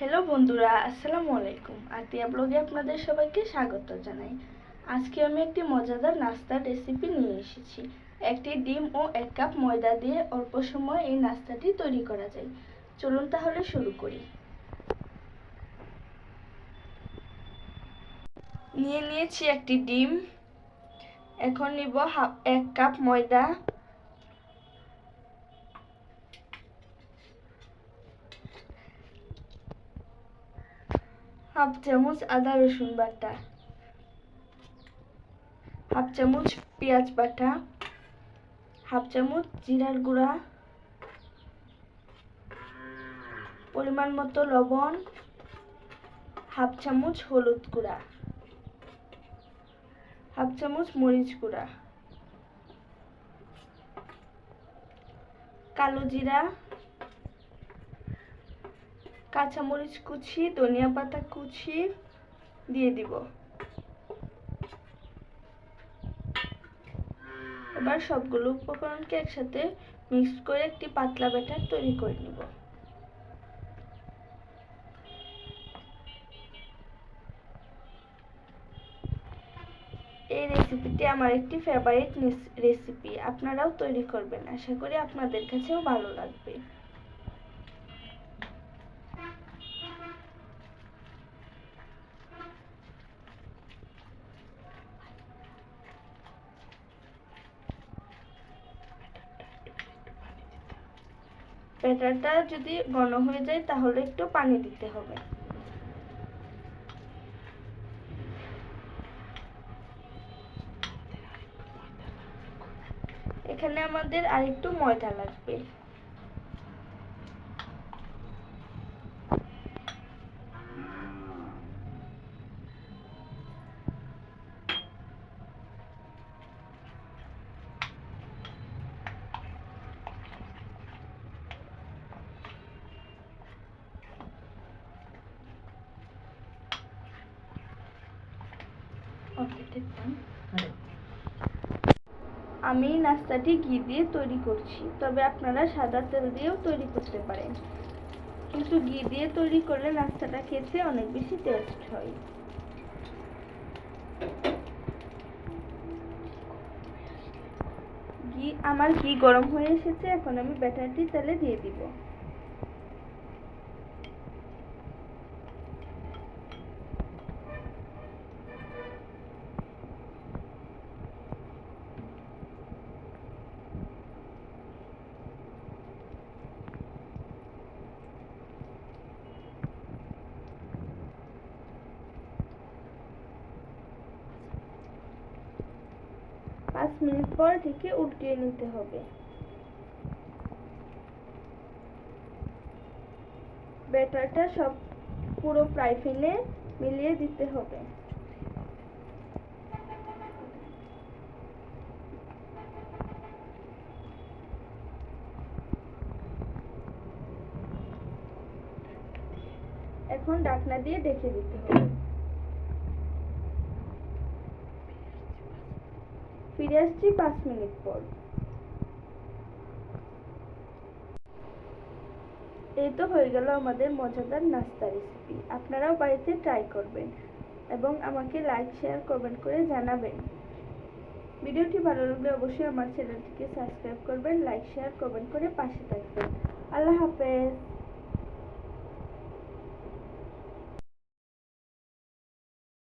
Hello বন্ধুরা, আসসালামু আলাইকুম। আতিয়া ব্লগে আপনাদের সবাইকে স্বাগত জানাই। আজকে আমি একটি মজাদার নাস্তার রেসিপি নিয়ে এসেছি। একটি ডিম ও এক কাপ ময়দা দিয়ে অল্প সময় এই নাস্তাটি তৈরি করা যায়। চলুন তাহলে শুরু করি। নিয়ে নিয়েছি একটি ডিম। এখন নিব হাফ, এক কাপ ময়দা। হাফ চামচ আদা রসুন বাটা, হাফ চামচ পেঁয়াজ বাটা, হাফ চামচ জিরার গুঁড়া, পরিমাণ মতো লবণ, হাফ চামচ হলুদ গুঁড়া, হাফ চামচ মরিচ গুঁড়া, কালো জিরা কাঁচামরিচ কুচি, ধনিয়া পাতা কুচি দিয়ে দিব। এবার সবগুলো উপকরণকে একসাথে মিক্স করে একটি পাতলা ব্যাটার তৈরি করে নিব। এই রেসিপিটি আমার একটি ফেভারিট রেসিপি আপনারাও তৈরি করবেন। আশা করি আপনাদের কাছেও ভালো লাগবে। ব্যাটারটা যদি ঘন হয়ে যায়, তাহলে একটু পানি দিতে হবে। এখানে আমাদের আরেকটু ময়দা লাগবে। আমি নাস্তাটি ঘি দিয়ে তৈরি করছি, তবে আপনারা সাদা তেল দিয়েও তৈরি করতে পারেন। কিন্তু ঘি দিয়ে তৈরি করলে নাস্তাটা খেতে অনেক বেশি টেস্ট হয়। ঘি, আমার ঘি গরম হয়ে এসেছে, এখন আমি ব্যাটারটি তেলে দিয়ে দিব। পাঁচ মিনিট পর থেকে উল্টিয়ে নিতে হবে। ব্যাটারটা সব পুরো ফ্রাই প্যানে মিলিয়ে দিতে হবে। এখন ডাকনা দিয়ে ডেকে দিতে হবে। ফিরে আসছি পাঁচ মিনিট পর। এই তো হয়ে গেল আমাদের মজাদার নাস্তা রেসিপি আপনারাও বাড়িতে ট্রাই করবেন এবং আমাকে লাইক শেয়ার কমেন্ট করে জানাবেন। ভিডিওটি ভালো লাগলে অবশ্যই আমার চ্যানেলটিকে সাবস্ক্রাইব করবেন লাইক শেয়ার কমেন্ট করে পাশে থাকবেন। আল্লাহ হাফেজ।